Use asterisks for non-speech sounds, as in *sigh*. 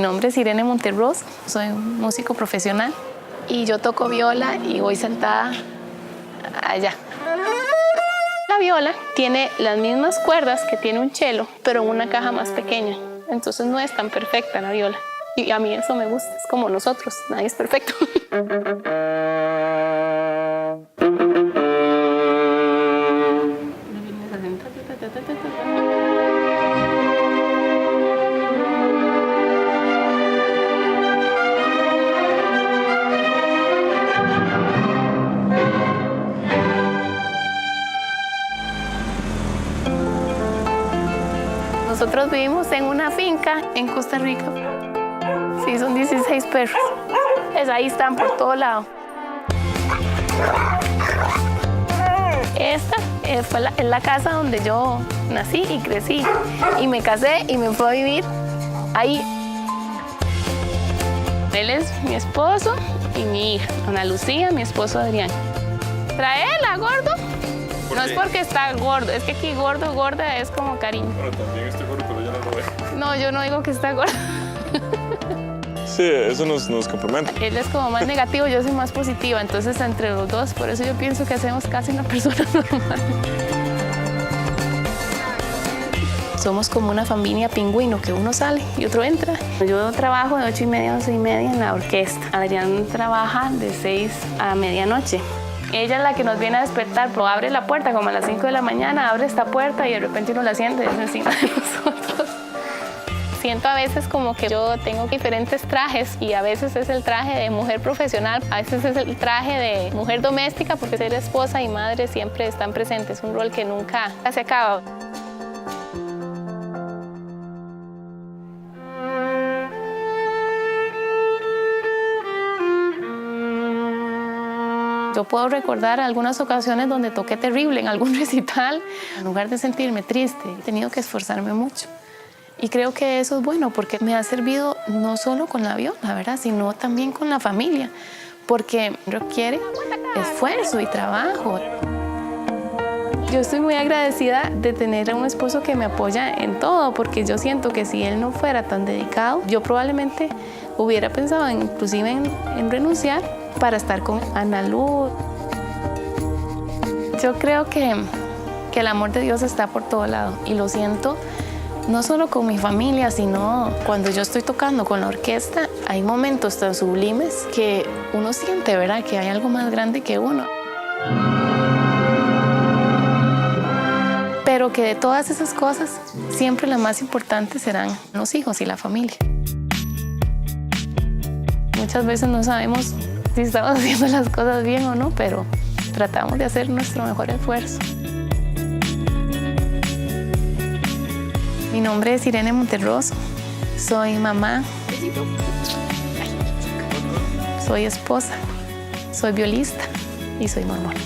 nombre es Irene Monterros, soy un músico profesional y yo toco viola y voy sentada allá. La viola tiene las mismas cuerdas que tiene un cello, pero en una caja más pequeña. Entonces no es tan perfecta la viola. Y a mí eso me gusta, es como nosotros, nadie es perfecto. *laughs* Nosotros vivimos en una finca en Costa Rica. Sí, son 16 perros. Es, ahí están por todo lado. Esta eh, fue la, es la casa donde yo nací y crecí. Y me casé y me fui a vivir ahí. Él es mi esposo y mi hija, Ana Lucía, mi esposo Adrián. Traela, gordo. No es porque está gordo, es que aquí gordo, gorda es como cariño. Bueno, también estoy gordo, pero ya no lo veo. No, yo no digo que está gordo. Sí, eso nos, nos complementa. Él es como más negativo, yo soy más positiva, entonces entre los dos, por eso yo pienso que hacemos casi una persona *laughs* normal. Somos como una familia pingüino, que uno sale y otro entra. Yo trabajo de ocho y media a once y media en la orquesta. Adrián trabaja de 6 a medianoche. Ella es la que nos viene a despertar, pero abre la puerta como a las 5 de la mañana, abre esta puerta y de repente uno la siente es encima *laughs* de nosotros. Siento a veces como que yo tengo diferentes trajes y a veces es el traje de mujer profesional, a veces es el traje de mujer doméstica porque ser esposa y madre siempre están presentes, un rol que nunca se acaba. Yo puedo recordar algunas ocasiones donde toqué terrible en algún *laughs* recital. En lugar de sentirme triste, he tenido que esforzarme mucho. Y creo que eso es bueno porque me ha servido no solo con la viola, ¿verdad? Sino también con la familia, porque requiere esfuerzo y trabajo. Yo estoy muy agradecida de tener a un esposo que me apoya en todo, porque yo siento que si él no fuera tan dedicado, yo probablemente hubiera pensado en, inclusive en, en renunciar para estar con Ana Luz. Yo creo que, que el amor de Dios está por todo lado y lo siento no solo con mi familia, sino cuando yo estoy tocando con la orquesta, hay momentos tan sublimes que uno siente, ¿verdad? Que hay algo más grande que uno. Pero que de todas esas cosas, siempre las más importantes serán los hijos y la familia. Muchas veces no sabemos si estamos *laughs* haciendo las cosas bien o no, pero tratamos de hacer nuestro mejor esfuerzo. Mi nombre es Irene Monterros, soy mamá, soy esposa, soy violista y soy mormona.